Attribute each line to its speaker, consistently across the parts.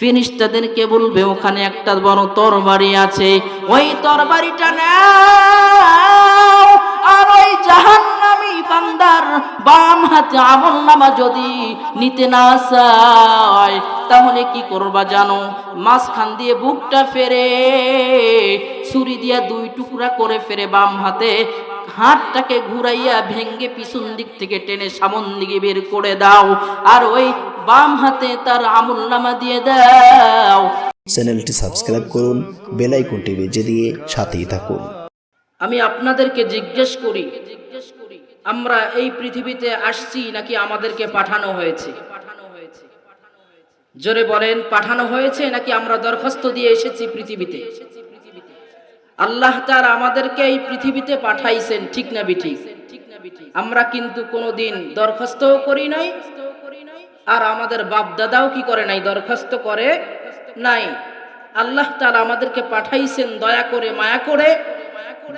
Speaker 1: ফিরিস্তাদেরকে বলবে, ওখানে একটা বড় তরবারি আছে, ওই তরবারিটা নাও। আর ওই জাহান্নামী বান্দার বাম হাতে আমল নামা যদি নিতে না চায়, তাহলে কি করবা জানো? মাঝখান দিয়ে বুকটা ফেরে, ছুরি দিয়া দুই টুকরা করে ফেরে বাম হাতে হাতটাকে ঘুরাইয়া ভেঙ্গে পিছন দিক থেকে টেনে সামন দিকে বের করে দাও। আর ওই বাম হাতে তার আমল নামা দিয়ে দাও।
Speaker 2: চ্যানেলটি সাবস্ক্রাইব করুন বেল আইকনটি বেজে দিয়ে সাথেই থাকুন।
Speaker 1: আমি আপনাদেরকে জিজ্ঞেস করি আমরা এই পৃথিবীতে আসছি নাকি আমাদেরকে পাঠানো হয়েছে? জোরে বলেন পাঠানো হয়েছে নাকি আমরা দরখাস্ত দিয়ে এসেছি পৃথিবীতে? আল্লাহ তার আমাদেরকে এই পৃথিবীতে পাঠাইছেন, ঠিক না বিঠি আমরা কিন্তু কোনোদিন দরখাস্তও করি নাই, আর আমাদের বাপ দাদাও কি করে নাই, দরখাস্ত করে নাই। আল্লাহ তাআলা আমাদেরকে পাঠাইছেন দয়া করে, মায়া করে।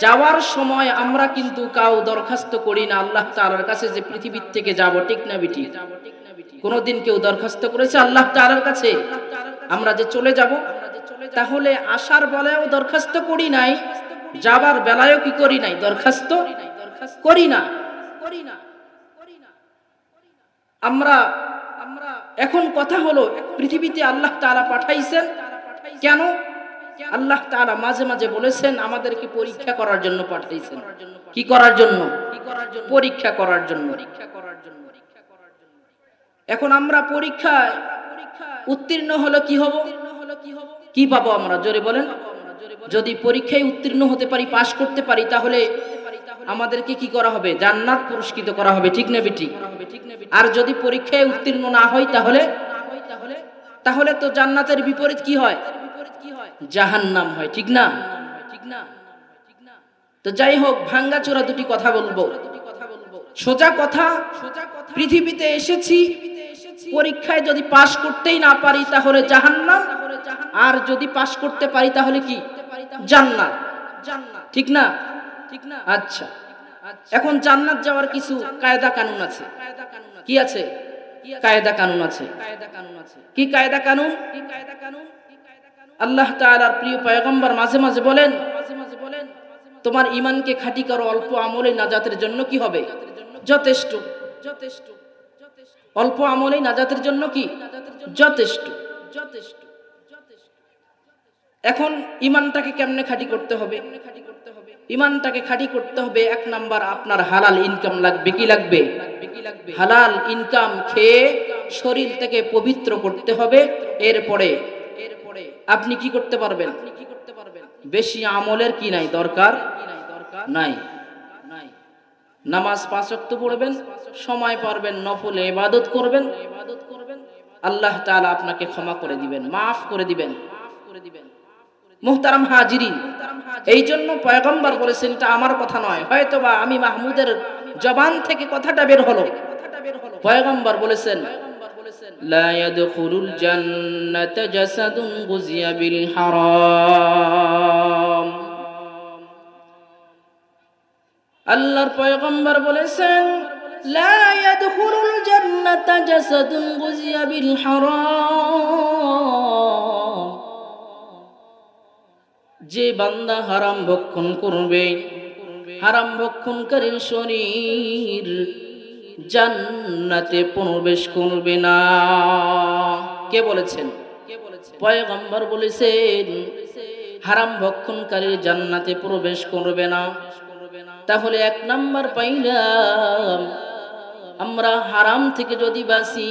Speaker 1: যাওয়ার সময় আমরা কিন্তু কাউ দরখাস্ত করি না, আল্লাহ তাআলার কাছে যে পৃথিবীর থেকে যাব, ঠিক না বিটি কোনোদিন কেউ দরখাস্ত করেছে আল্লাহ তাআলার কাছে? আমরা যে চলে যাব তাহলে আসার বেলায়ও দরখাস্ত করি নাই, যাবার বেলায়ও কি করি নাই? দরখাস্ত করি না। করি না আমরা আমরা এখন কথা হলো, পৃথিবীতে আল্লাহ তাআলা পাঠাইছেন। কেন? আল্লাহ তাআলা মাঝে মাঝে বলেছেন, আমাদেরকে পরীক্ষা করার জন্য পাঠাইছেন। কি করার জন্য পরীক্ষা করার জন্য? পরীক্ষা করার জন্য। এখন আমরা পরীক্ষায় উত্তীর্ণ হলো কি হব? কি পাবো আমরা? জোরে বলেন। যদি পরীক্ষায় উত্তীর্ণ হতে পারি, পাশ করতে পারি, তাহলে আমাদেরকে কি করা হবে? জান্নাত পুরস্কৃত করা হবে, ঠিক না বেটি আর যদি পরীক্ষায় উত্তীর্ণ না হয় তাহলে? তাহলে তো জান্নাতের বিপরীত কি হয়? জাহান্নাম হয়, ঠিক না? ঠিক না তো যাই হোক ভাঙ্গা চোরা দুটি কথা বলব। সোজা কথা, পৃথিবীতে এসেছি, পরীক্ষায় যদি পাশ করতেই না পারি, তাহলে জাহান্নাম আর যদি পাশ করতে পারি তাহলে কি? জান্নাত। ঠিক না? ঠিক না আচ্ছা। এখন জান্নাত যাওয়ার কিছু কায়দা কানুন আছে। কি আছে? কায়দা কানুন আছে। কি কায়দা কানুন? কি কায়দা কানুন আল্লাহ তাআলার প্রিয় পয়গম্বর মাঝে মাঝে বলেন মাঝে মাঝে বলেন তোমার ইমানকে খাঁটি করো, অল্প আমলে নাজাতের জন্য কি হবে? যথেষ্ট। যথেষ্ট অল্প আমলেই নাজাতের জন্য কি? যথেষ্ট যথেষ্ট। এখন ইমানটাকে কেমনে খাঁটি করতে হবে? ইমানটাকে খাঁটি করতে হবে এক নাম্বার আপনার হালাল ইনকাম লাগবে। কি লাগবে? হালাল ইনকাম খেয়ে শরীর থেকে পবিত্র করতে হবে। এরপরে আপনি কি করতে পারবেন? বেশি আমলের কি নাই? দরকার নাই। নামাজ পাঁচ ওয়াক্ত পড়বেন, সময় পারবেন, নফলে ইবাদত করবেন। আল্লাহ তাআলা আপনাকে ক্ষমা করে দিবেন মাফ করে দিবেন, মাফ করে দিবেন। মুহতারাম হাজিরিন এই জন্য পয়গম্বর বলেছেন এটা আমার কথা নয় হয়তোবা আমি মাহমুদের জবান থেকে কথাটা বের হলো পয়গম্বর বলেছেন لا يدخل الجنة جسد غزي بالحرام আল্লাহর পয়গম্বর বলেছেন لا يدخل الجنة جسد غزي بالحرام যে বান্দা হারাম ভক্ষণ করবে, হারাম ভক্ষণকারীর শরীর জান্নাতে প্রবেশ করবে না। কে বলেছেন? পয়গম্বর বলেছেন, হারাম ভক্ষণকারীর জান্নাতে প্রবেশ করবে না। তাহলে এক নাম্বার পাইলাম, আমরা হারাম থেকে যদি বাঁচি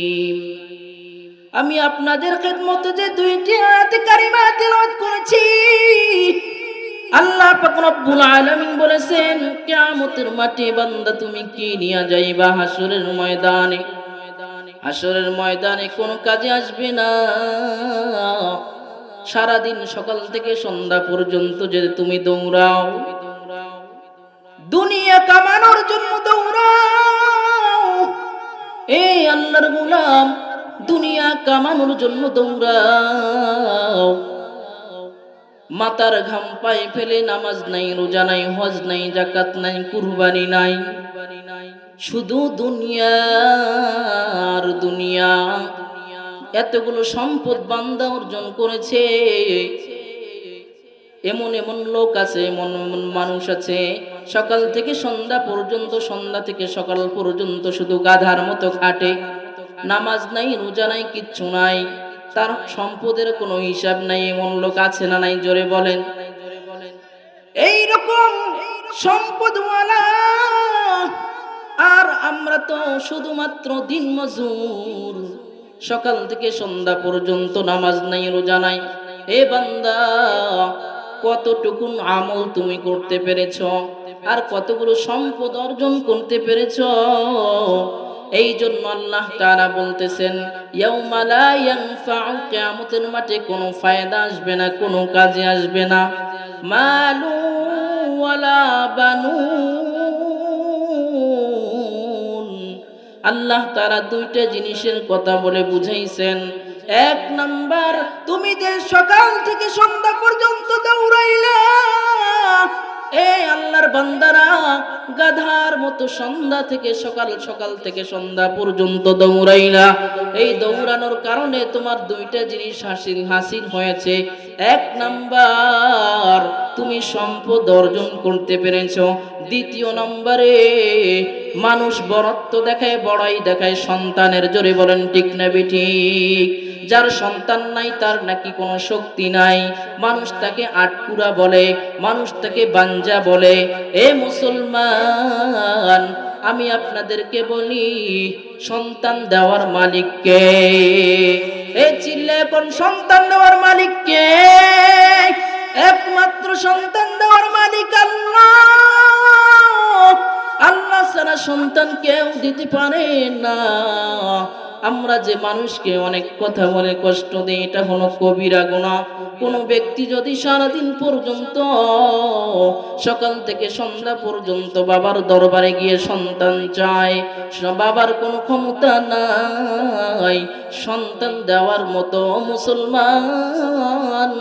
Speaker 1: আমি আপনাদের খেদমতে যে দুইটি আয়াতে কারিমা তেলাওয়াত করেছি। আল্লাহ পাক রব্বুল আলামিন বলেছেন, কিয়ামতের মাঠে বান্দা তুমি কি নিয়ে যাইবা হাসরের ময়দানে? হাসরের ময়দানে কোনো কাজে আসবে না। সারাদিন সকাল থেকে সন্ধ্যা পর্যন্ত যে তুমি দৌড়াও, দুনিয়া কামানোর জন্য দৌড়াও। এই আল্লাহর গোলাম দুনিয়া কামানোর জন্য দৌড়াও। মাতার ঘাম পায়ে ফেলে নামাজ নাই, রোজা নাই, হজ নাই জাকাত নাই, কুরবানি নাই। শুধু দুনিয়ার দুনিয়া। এতগুলো সম্পদ বান্দা অর্জন করেছে। এমন এমন লোক আছে, এমন এমন মানুষ আছে। সকাল থেকে সন্ধ্যা পর্যন্ত, সন্ধ্যা থেকে সকাল পর্যন্ত শুধু গাধার মতো খাটে। নামাজ নাই, রোজা নাই, কিচ্ছু নাই। তার সম্পদের কোনো হিসাব নাই, এমন লোক আছে না নাই, জোরে বলেন। এই রকম সম্পদওয়ালা। আর আমরা তো শুধুমাত্র দিন মজুর। সকাল থেকে সন্ধ্যা পর্যন্ত নামাজ নাই, রোজা নাই। এ বান্দা কতটুকুন আমল তুমি করতে পেরেছ? আর কতগুলো সম্পদ অর্জন করতে পেরেছ? এই জন্য আল্লাহ তারা বলতেছেন কিয়ামতের মাঠে কোনো ফায়দা আসবে না, কোনো কাজে আসবে না। মালু বানুন। আল্লাহ তারা দুইটা জিনিসের কথা বলে বুঝাইছেন। এক নাম্বার, তুমি যে সকাল থেকে সন্ধ্যা পর্যন্ত দৌড়াইলা আল্লাহর বান্দারা, গাধার মতো সন্ধ্যা থেকে সকাল সকাল থেকে সন্ধ্যা পর্যন্ত এই দৌড়ানোর কারণে তোমার দুইটা জিনিস হাসিল হাসিল হয়েছে। এক নাম্বার, তুমি সম্পদ অর্জন করতে পেরেছ। দ্বিতীয় নম্বরে, মানুষ বরত্ব দেখায়, বড়াই দেখায়, সন্তানের জোরে বলেন, ঠিক না ঠিক? যার সন্তান নাই, তার নাকি কোনো শক্তি নাই। মানুষ তাকে আটকুরা বলে, মানুষ তাকে বাঞ্জা বলে। এ মুসলমান, আমি আপনাদেরকে বলি, সন্তান দেওয়ার মালিককে এ চিল্লে কোন সন্তান দেওয়ার মালিককে একমাত্র সন্তান দেওয়ার মালিক আল্লাহ। ছাড়া সন্তান কেউ দিতে পারে না। আমরা যে মানুষকে অনেক কথা বলে কষ্ট দিই, এটা হলো কবিরা গোনা কোনো ব্যক্তি যদি সারাদিন পর্যন্ত সকাল থেকে সন্ধ্যা পর্যন্ত বাবার দরবারে গিয়ে সন্তান চায়, বাবার কোনো ক্ষমতা নাই, সন্তান দেওয়ার মতো মুসলমান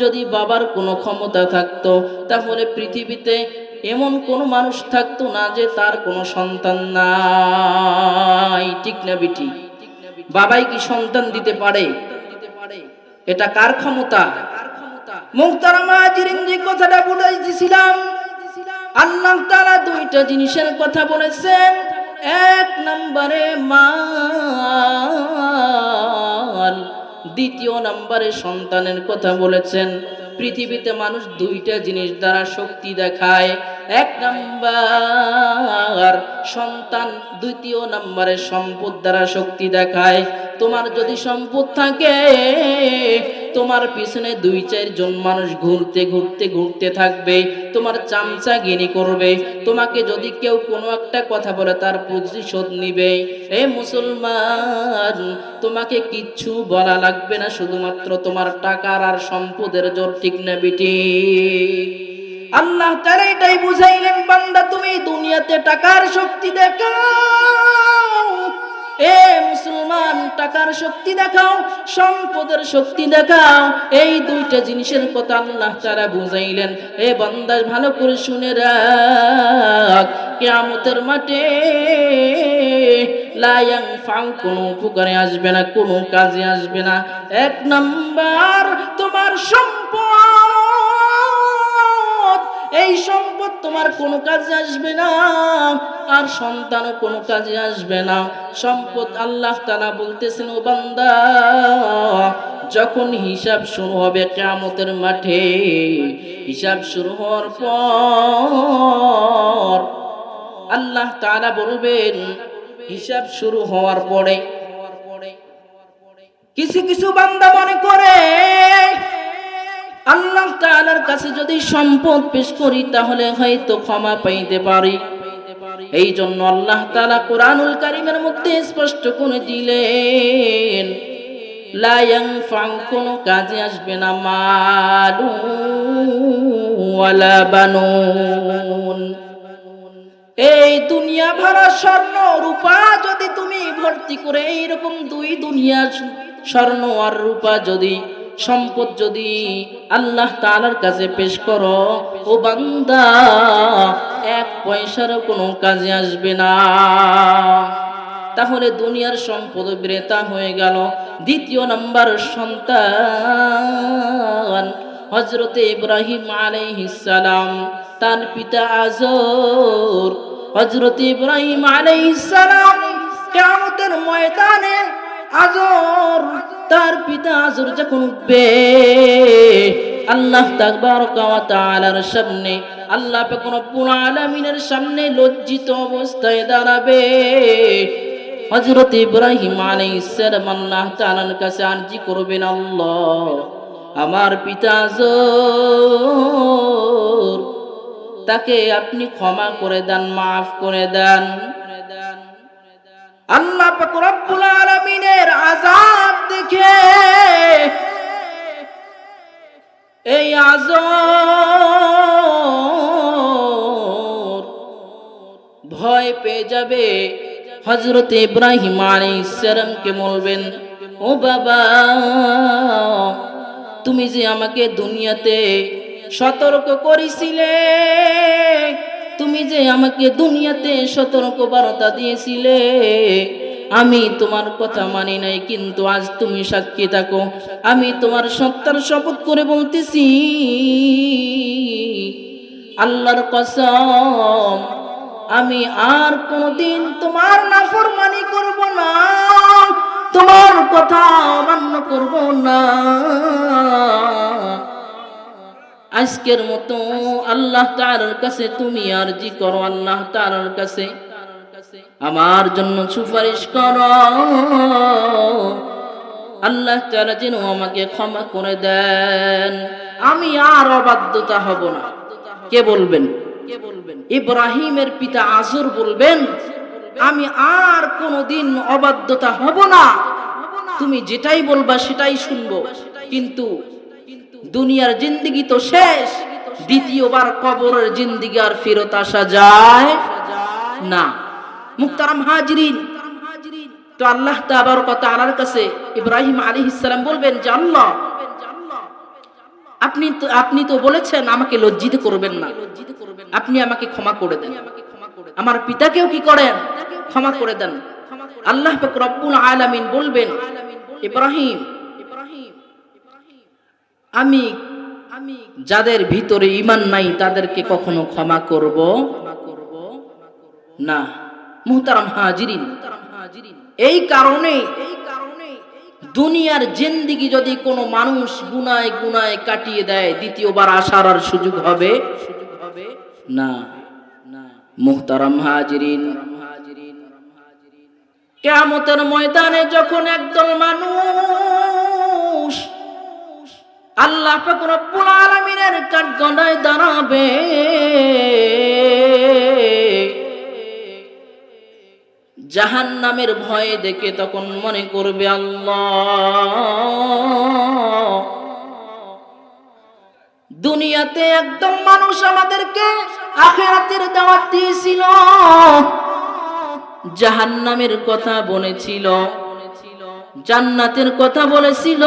Speaker 1: যদি বাবার কোনো ক্ষমতা থাকতো, তাহলে পৃথিবীতে এমন কোনো মানুষ থাকতো না যে তার কোনো সন্তান নাই। ঠিক না বিটি? বাবাই কি সন্তান দিতে পারে? এটা কার ক্ষমতা? যে কথাটা বলেছিলাম, আল্লাহ তাআলা দুইটা জিনিসের কথা বলেছেন। এক নম্বরে মাল দ্বিতীয় নম্বরে সন্তানের কথা বলেছেন। পৃথিবীতে মানুষ দুইটা জিনিস দ্বারা শক্তি দেখায়। এক নাম্বার, সন্তান দ্বিতীয় নম্বরে সম্পদ দ্বারা শক্তি দেখায়। তোমার যদি সম্পদ থাকে তোমার পিছনে দুই, চারজন মানুষ ঘুরতে ঘুরতে ঘুরতে থাকবে, তোমার চামচা গিনি করবে। তোমাকে যদি কেউ কোনো একটা কথা বলে, তার প্রতিশোধ নিবে। এ মুসলমান, তোমাকে কিচ্ছু বলা লাগবে না, শুধুমাত্র তোমার টাকার আর সম্পদের জোর, ঠিক না বিটি? আল্লাহ তারা এটাই বুঝাইলেন, বান্দা, তুমি দুনিয়াতে টাকার শক্তি দেখাও। এ মুসলমান, টাকার শক্তি দেখাও, সম্পদের শক্তি দেখাও। এই দুইটা জিনিসের কথা আল্লাহ তারা বুঝাইলেন। এ বান্দা, ভালো করে শুনে রাখ। কেয়ামতের মাঠে লায়াং ফাং কোনো উপকারে আসবে না, কোনো কাজে আসবে না। এক নাম্বার, তোমার সম্পদ। এই সম্পদ তোমার কোনো কাজে আসবে না। আর সন্তানও কোনো কাজে আসবে না। সম্পদ আল্লাহ তালা বলতেছেন, ও বান্দা, যখন হিসাব শুরু হবে কেয়ামতের মাঠে, হিসাব শুরু হওয়ার পর আল্লাহ তাআলা বলবেন, হিসাব শুরু হওয়ার পরে কিছু কিছু বান্দা মনে করে, আল্লাহ তালার কাছে যদি সম্পদ পেশ করি, তাহলে হয়তো ক্ষমা পাইতে পারি। এই জন্য আল্লাহ তালা কোরআনুল কারীমের মধ্যে স্পষ্ট করে দিলেন, লা ইয়ানফাউ, কোনো কাজে আসবে না মালু বানুন। এই দুনিয়া ভরা স্বর্ণ রূপা যদি তুমি ভর্তি করে, এইরকম দুই দুনিয়া স্বর্ণ আর রূপা যদি সম্পদ যদি আল্লাহ তাআলার কাছে পেশ করো, ও বান্দা, এক পয়সারও কোনো কাজে আসবে না। তাহলে দুনিয়ার সম্পদ বিরেতা হয়ে গেল। দ্বিতীয় নাম্বার সন্তান হজরতে ইব্রাহিম আলাইহিসসালাম তার পিতা আজর। হজরত ইব্রাহিম আলাইহিসসালাম কিয়ামতের ময়দানে আজর তার পিতা আজর যখন উঠবে, আল্লাহ তাআলার সামনে, আল্লাহ রব্বুল আলামিনের সামনে লজ্জিত অবস্থায় দাঁড়াবে। হযরত ইব্রাহিম আলাইহিস সালাম আল্লাহ তাআলার কাছে আরজি করবেন, আল্লাহ আমার পিতা তাকে আপনি ক্ষমা করে দেন, মাফ করে দেন। আল্লাহ রব্বুল আলামিনের আযাব দেখে এই আজর ভয় পেয়ে যাবে। হজরত ইব্রাহিম আলাইহিসসালামকে বলবেন, ও বাবা, তুমি যে আমাকে দুনিয়াতে সতর্ক করেছিলে তুমি যে আমাকে দুনিয়াতে সতর্ক বার্তা দিয়েছিলে, আমি তোমার কথা মানি নাই, কিন্তু আজ তুমি সাক্ষী থাকো। আমি তোমার সত্তার শপথ করে বলতেছি, আল্লাহর কসম, আমি আর কোনদিন তোমার নাফরমানি করব না, তোমার কথা অমান্য করব না। আজকের মতো আল্লাহ তাআলার কাছে তুমি আর আরজি করো, আল্লাহ তাআলার কাছে। আমার জন্য সুপারিশ করো। আল্লাহ তাআলা যেন আমাকে ক্ষমা করে দেন। আমি আর অবাধ্যতা হব না। কে বলবেন কে বলবেন? ইব্রাহিমের পিতা আজর বলবেন, আমি আর কোনোদিন অবাধ্যতা হব না। তুমি যেটাই বলবা সেটাই শুনব। কিন্তু দুনিয়ার জিন্দিগি তো শেষ। দ্বিতীয়বার কবরের জিন্দিগি আর ফেরত আসা যায় না। মুক্তারাম হাজরিন, তো আল্লাহ তাবার কথা আলার কাছে ইব্রাহিম আলী ইসলাম বলবেন আল্লাহ, আপনি তো আপনি তো বলেছেন আমাকে লজ্জিত করবেন না। আপনি আমাকে ক্ষমা করে দেন। আমার পিতাকেও কি করেন? ক্ষমা করে দেন। আল্লাহ রব্বুল আলামিন বলবেন, ইব্রাহিম আমি আমি যাদের ভিতরে ইমান নাই তাদেরকে কখনো ক্ষমা করব না। মুহতারাম হাজিরিন এই কারণে দুনিয়ার জিন্দিগি যদি কোনো মানুষ গুনায় গুনায় কাটিয়ে দেয় দ্বিতীয়বার আসার আর সুযোগ হবে সুযোগ হবে না না। মুহতারাম হাজিরিন কেয়ামতের ময়দানে যখন একদল মানুষ আল্লাহ রব্বুল আলামিনের কাঠগড়ায় দাঁড়াবে। জাহান নামের ভয়ে দেখে তখন মনে করবে আল্লাহ। দুনিয়াতে একদম মানুষ আমাদেরকে আখেরাতের দাওয়াত দিয়েছিল। জাহান্নামের কথা বলেছিল। জান্নাতের কথা বলেছিল।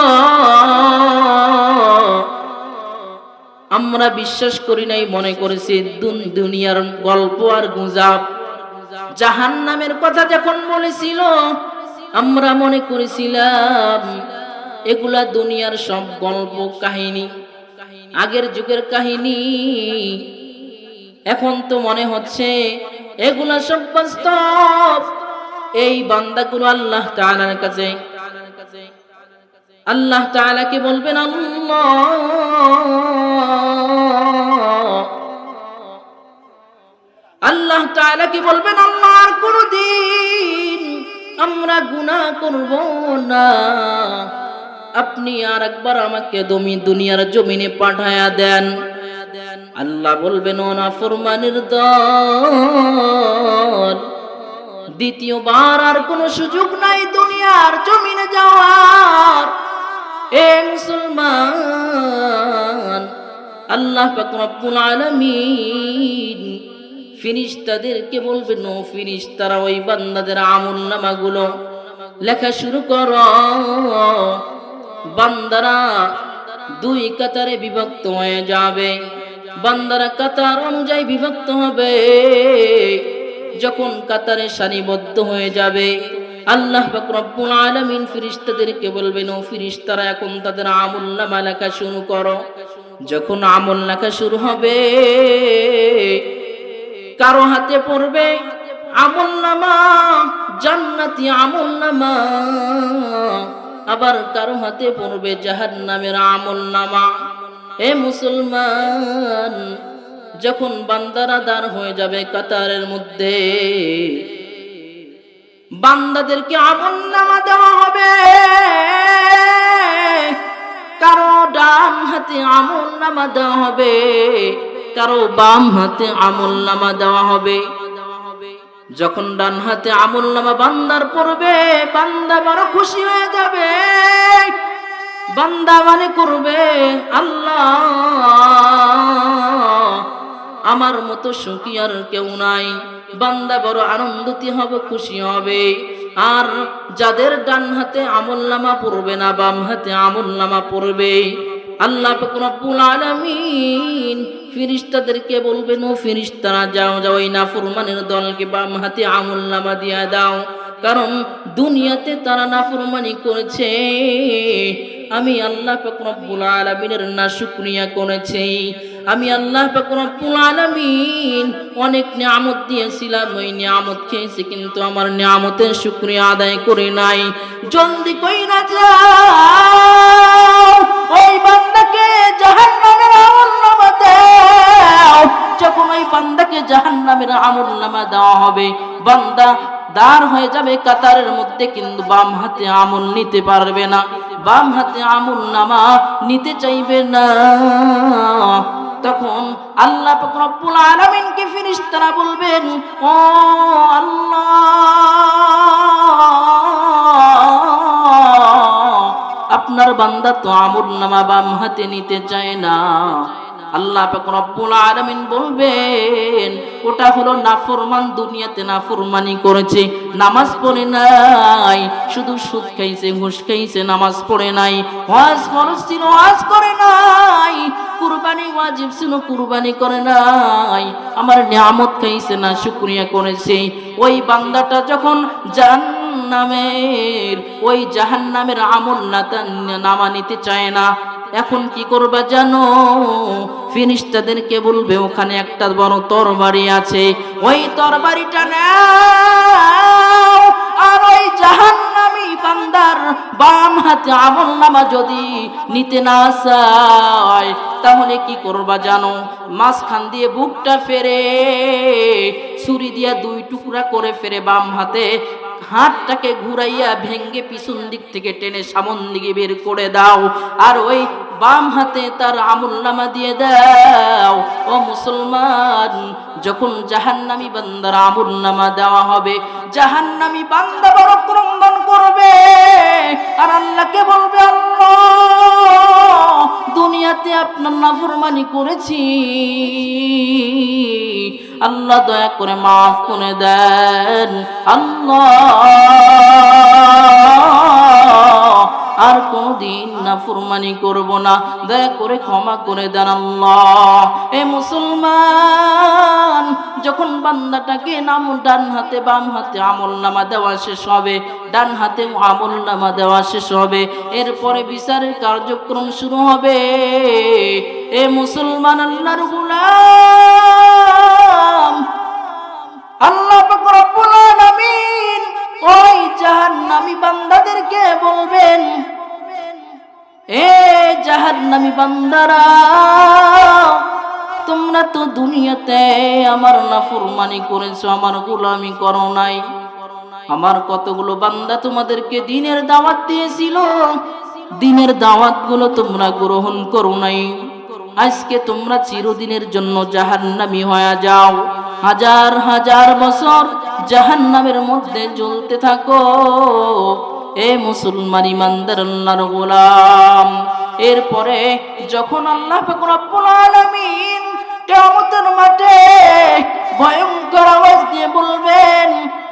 Speaker 1: আমরা বিশ্বাস করি নাই, মনে করেছি দুন- দুনিয়ার গল্প আর গুজাব। জাহান্নামের কথা যখন বলেছিল, আমরা মনে করেছিলাম, এগুলা দুনিয়ার সব গল্প কাহিনী, আগের যুগের কাহিনী। এখন তো মনে হচ্ছে, এগুলা সব বাস্তব। এই বান্দাগুলো আল্লাহ তাআলার কাছে আল্লাহ তাআলাকে বলবেন? আল্লাহ। তাআলাকে বলবেন? আল্লাহ কোনদিন আমরা গুনাহ করব না। আপনি আর একবার আমাকে দমি দুনিয়ার জমিনে পাঠায়া দেন। আল্লাহ বলবেন, ও নাফরমানের দল দ্বিতীয়বার আর কোনো সুযোগ নাই দুনিয়ার জমিনে যাওয়ার। এ মুসলমান, আল্লাহ রব্বুল আলামিন ফিরিস্তাদেরকে বলবেন ও ফিরিস্তারা, ওই বান্দাদের আমল নামাগুলো লেখা শুরু কর। বান্দারা দুই কাতারে বিভক্ত হয়ে যাবে। বান্দারা কাতার অনুযায়ী বিভক্ত হবে। যখন কাতারে সারিবদ্ধ হয়ে যাবে, আল্লাহ রব্বুল আলামিন ফিরিস্তাদেরকে বলবেন, ও ফিরিস্তারা এখন তাদের আমল নামা লেখা শুরু করো। যখন আমল লেখা শুরু হবে, কারও হাতে পড়বে আমল নামা, জান্নাতি আমল নামা। আবার কারও হাতে পড়বে জাহান নামের আমল নামা। এ মুসলমান যখন বান্দারা দাঁড় হয়ে যাবে কাতারের মধ্যে, বান্দাদেরকে আমল নামা দেওয়া হবে। কারও ডান হাতে আমল নামা দেওয়া হবে, কারও বাম হাতে আমল নামা দেওয়া হবে। যখন ডান হাতে আমল নামা বান্দার পড়বে, বান্দা বড় খুশি হয়ে যাবে। বান্দা মানে করবে আল্লাহ। আমার মতো সুখী আর কেউ নাই। বান্দা বড় আনন্দিত হবে, খুশি হবে। আর যাদের ডান হাতে আমল নামা পড়বে না, বাম হাতে আমল নামা পড়বে। আল্লাহ রব্বুল আলামিন ফিরিস্তাদেরকে বলবেন, ও ফিরিস্তারা যাও যাও, এই নাফরমানের দলকে বাম হাতে আমল নামা দিয়া দাও। কারণ দুনিয়াতে তারা নাফরমানি করেছে। আমি আল্লাহ রব্বুল আলামিনের না শুকরিয়া করেছি। আমি আল্লাহ পাক রব্বুল অনেক নিয়ামত দিয়েছিলাম, ওই নিয়ামত খেয়েছি কিন্তু আমার নিয়ামতের শুকরিয়া আদায় করে নাই। জলদি কইরা যাও, ওই বান্দাকে জাহান্নামের আমল নামা দাও। যখন ওই বান্দাকে জাহান নামের আমল নামা দেওয়া হবে, বান্দা দাঁড় হয়ে যাবে কাতারের মধ্যে কিন্তু বাম হাতে আমল নিতে পারবে না। বাম হাতে আমল নামা নিতে চাইবে না। তখন আল্লাহ রব্বুল আলমিনকে ফিরিস্তারা বলবেন, ও আল্লাহ, আপনার বান্দা তো আমর নামা বাম হাতে নিতে চায় না। আল্লাহ রব্বুল আলামিন বলবেন, ওটা হলো নাফরমান, দুনিয়াতে নাফরমানি করেছে, নামাজ পড়ে নাই, শুধু সুদ খাইছে, ঘুষ খাইছে, নামাজ পড়ে নাই, ওয়াজ ফরজ ছিল, ওয়াজ করে নাই, কুরবানি ওয়াজিব ছিল, কুরবানি করে নাই, আমার নিয়ামত খাইছে না, শুকরিয়া করেছে, ওই বান্দাটা যখন জান নামের ওই জাহান নামের আমল নামা নিতে চায় না এখন কি করবা জানো? ফিনিস্তাদেরকে বলবে, ওখানে একটা বড় তরবারি আছে। ওই তরবারিটা নাও। আর ওই জাহান্নামী বান্দার বাম হাতে আমল নামা যদি নিতে না চায়, তাহলে কি করবা জানো? মাঝখান দিয়ে বুকটা ফেরে, ছুরি দিয়া দুই টুকরা করে ফেরে বাম হাতে হাতটাকে ঘুরাইয়া ভেঙ্গে পিছন দিক থেকে টেনে সামন দিকে বের করে দাও। আর ওই বাম হাতে তার আমুল নামা দিয়ে দাও। ও মুসলমান, যখন জাহান্নামি বান্দার আমুল নামা দেওয়া হবে, জাহান্নামি বান্দা বড় ক্রন্দন করবে। আর আল্লাহকে বলবে, আল্লাহ দুনিয়াতে আপনার নাফরমানি করেছি। আল্লাহ দয়া করে মাফ করে দেন। আল্লাহ আর কোনদিন না ফুরমানি করব না। দয়া করে ক্ষমা করে দেন আল্লাহ। এ মুসলমান, যখন বান্দাটাকে নাম ডান হাতে, বাম হাতে আমল নামা দেওয়া শেষ হবে, ডান হাতে আমল নামা দেওয়া শেষ হবে, এরপরে বিচারের কার্যক্রম শুরু হবে। এ মুসলমান, আল্লাহর গুলাম। আল্লাহ রব্বুল আলামিন ওই বান্দাদেরকে বলবেন এ জাহান্নামী বান্দারা, তোমরা তো দুনিয়াতে আমার নাফরমানি করেছ, আমার গোলামি করো নাই। আমার কতগুলো বান্দা তোমাদেরকে দিনের দাওয়াত দিয়েছিল, দিনের দাওয়াতগুলো তোমরা গ্রহণ করো নাই। আজকে তোমরা চিরদিনের জন্য জাহান্নামী হয়ে যাও। হাজার হাজার বছর জাহান্নামের মধ্যে জ্বলতে থাকো। এ মুসলমান ইমানদার আল্লাহর গোলাম। এরপরে যখন আল্লাহ রব্বুল আলামিন কিয়ামতের মাঠে ভয়ঙ্কর আওয়াজ দিয়ে বলবেন,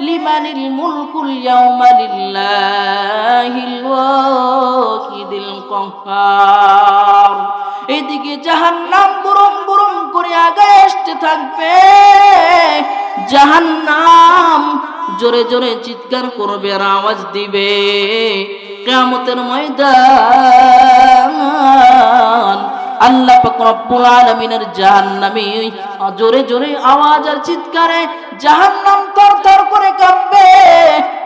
Speaker 1: লিমানিল মুলকুল ইয়াউমা লিল্লাহিল ওয়াহিদিল কাহ্হার এদিকে জাহান্নাম বুরুম বুরুম করে আগে আসতে থাকবে। জাহান্নাম জোরে জোরে চিৎকার করবে আর আওয়াজ দিবে। কেয়ামতের ময়দান। আল্লাহ রব্বুল আলামিনের জাহান্নামী জোরে জোরে আওয়াজ আর চিৎকারে জাহান্নাম থরথর করে কাঁপবে।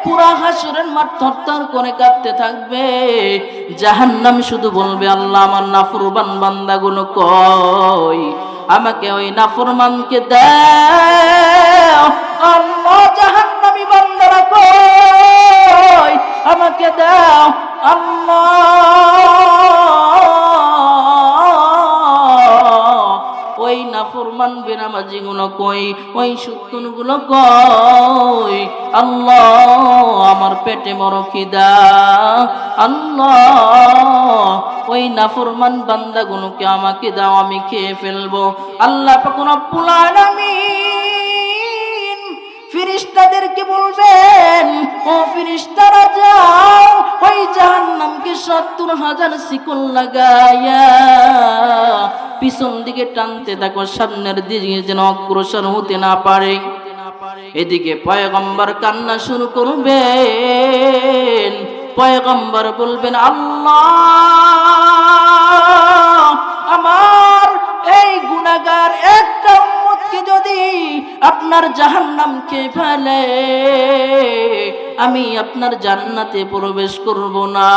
Speaker 1: পুরা হাসুরের মাঠ থরথর করে কাঁপতে থাকবে। জাহান্নাম শুধু বলবে, আল্লাহ, আমার নাফরমান বান্দাগুলো কই? আমাকে ওই নাফরমানকে দাও। আল্লাহ আমাকে দাও আল্লাহ। ওই নাফরমান বেনামাজি গুলো কই? ওই সুত্তুনগুলো কই? আল্লাহ, আমার পেটে বড় খিদা। আল্লাহ, ওই নাফরমান বান্দা গুলোকে আমাকে দাও, আমি খেয়ে ফেলব। আল্লাহ পাক রব্বুল আলামিন ফিরিস্তাদেরকে বলবেন, ও ফিরিস্তারা যাও, ওই জাহান্নামকে সত্তর হাজার শিকল লাগাইয়া পিছন দিকে টানতে থাকো, সামনের দিকে যেন অগ্রসর হতে না পারে। এদিকে পয়গম্বর কান্না শুরু করবেন, পয়গম্বর বলবেন, আল্লাহ, আমার এই গুনাগার একটা উম্মতকে যদি আপনার জাহান্নাম কে ফেলে আমি আপনার জান্নাতে প্রবেশ করব না।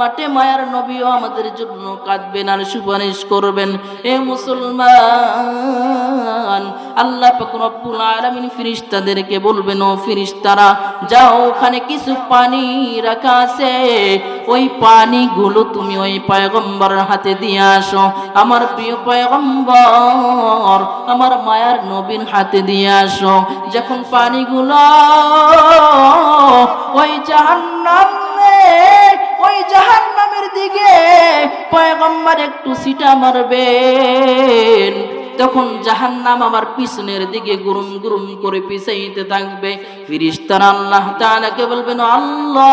Speaker 1: মাঠে মায়ার নবীও আমাদের জন্য কাঁদবেন আর সুপারিশ করবেন। এ মুসলমান, আল্লাহ রব্বুল আলামিন ফিরিস্তাদেরকে বলবেন, ও ফিরিস্তারা, যাও ওখানে কিছু পানি রাখা আছে। ওই পানিগুলো তুমি ওই পয়গম্বরের হাতে দিয়ে আসো। আমার প্রিয় পয়গম্বর, আমার মায়ার নবীর হাতে দিয়ে আসো। যখন পানিগুলো ওই জাহান্নাম ওই জাহান্নামের দিকে পয়গম্বর একটু সিটা মারবেন। তখন জাহান্নাম আমার পিছনের দিকে গুরুম গুরুম করে পিছাইতে থাকবে। ফিরিস্তার আল্লাহ তাআলাকে বলবেন, আল্লাহ,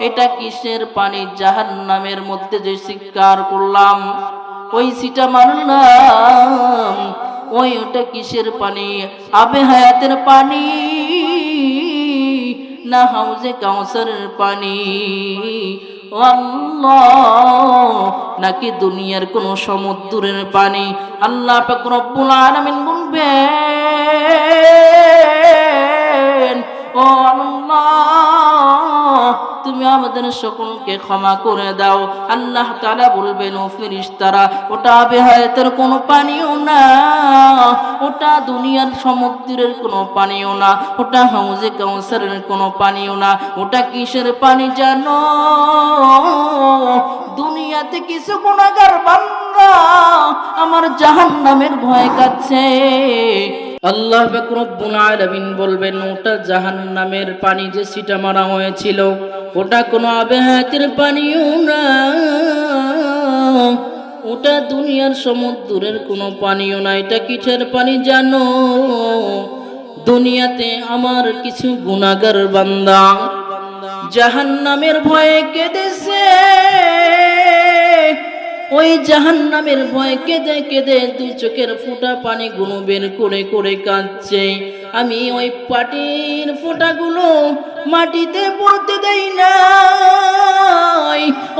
Speaker 1: এটা কিসের পানি? জাহান্নামের মধ্যে যে শিকার করলাম, ওই সিটা মারলাম, ওই ওটা কিসের পানি? আবে হায়াতের পানি। না হাউজে কাউসারের পানি। আল্লাহ, নাকি দুনিয়ার কোন সমুদ্রের পানি? আল্লাহ পাক রব্বুল আলামিন ও আল্লাহ তুমি আমাদের সকলকে ক্ষমা করে দাও। আল্লাহ তাআলা বলবেন, ও ফিরিস্তারা ওটা বেহায়াতের কোনো পানিও না। ওটা দুনিয়ার সমুদ্রের কোনো পানিও না। ওটা হাউজে কাউসারের কোনো পানিও না। ওটা কিসের পানি জানো? দুনিয়াতে কিছু গুণাগার বান্দা আমার জাহান্নামের ভয় কাচ্ছে আল্লাহ আলামিন বলবেন, ওটা জাহান্নামের পানি যে সিটা মারা হয়েছিল, ওটা কোনো আবেহাতের পানিও না। ওটা দুনিয়ার সমুদ্রের কোনো পানিও না, এটা কিসের পানি জানো? দুনিয়াতে আমার কিছু গুণাগার বান্দা, জাহান্নামের ভয়ে কেঁদেছে। ওই জাহান্নামের ভয় কেঁদে কেঁদে দুই চোখের ফোঁটা পানি গুলো বের করে করে কাঁদছে। আমি ওই পাটির ফোঁটাগুলো মাটিতে পড়তে দেই না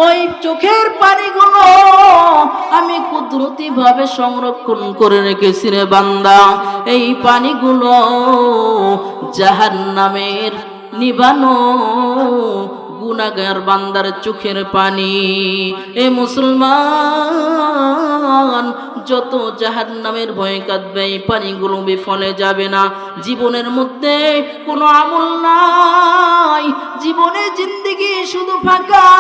Speaker 1: ওই চোখের পানিগুলো আমি কুদরতি ভাবে সংরক্ষণ করে রেখেছি রে বান্দা। এই পানিগুলো জাহান্নামের নিবানো গুনাগার বান্দার চোখের পানি। এ মুসলমান যত জাহার নামের ভয়ে কাঁদবে, এই পানিগুলো বিফলে যাবে না। জীবনের মধ্যে কোনো আমল নাই। জীবনে জিন্দিগি শুধু ফাঁকা।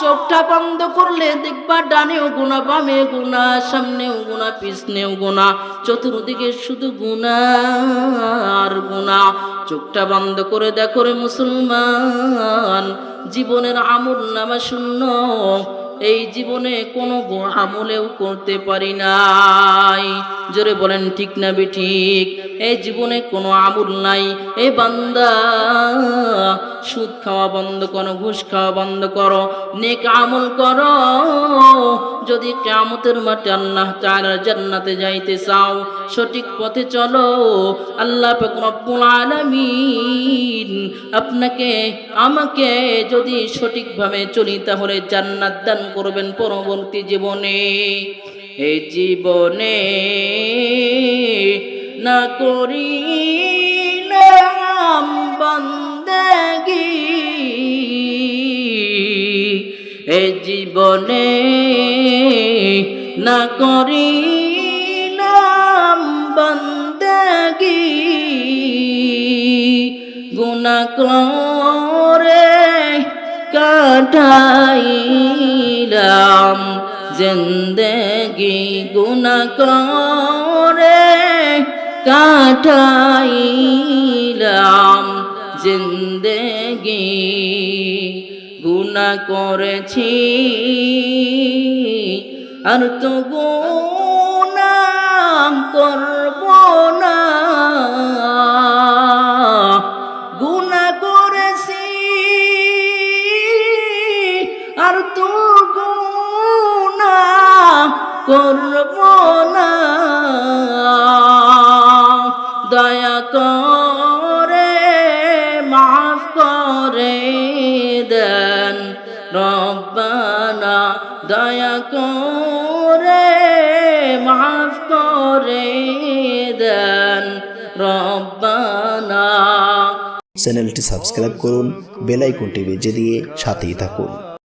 Speaker 1: চোখটা বন্ধ করলে দেখবা ডানেও গুণা বামে গুণা, সামনেও গুণা, পিছনেও গুণা। চতুর্দিকে শুধু গুণা আর গুণা। চোখটা বন্ধ করে দেখো রে মুসলমান। জীবনের আমল নামা শূন্য। এই জীবনে কোনো আমলেও করতে পারি নাই। জোরে বলেন ঠিক না বে ঠিক? এই জীবনে কোনো আমল নাই। এই বান্দা, সুদ খাওয়া বন্ধ করো, ঘুষ খাওয়া বন্ধ করো, নেক আমল করো। যদি কেমতের মাঠে আল্লাহ তাআলার জান্নাতে যাইতে চাও, সঠিক পথে চলো। আল্লাহ রব্বুল আলামিন আপনাকে, আমাকে যদি সঠিকভাবে চলি, তাহলে জান্নাত দান করবেন পরবর্তী জীবনে। এই জীবনে না করিলাম বন্দেগি। এ জীবনে না করিলাম বন্দেগি। গুণা করে কাটাইলাম জিন্দগি। গুণা করে কাটাইলাম জিন্দেগি গুণা করেছি। আর তো গুণা করব
Speaker 2: চ্যানেলটি সাবস্ক্রাইব করুন বেলাইকনটি বেজে দিয়ে সাথেই থাকুন।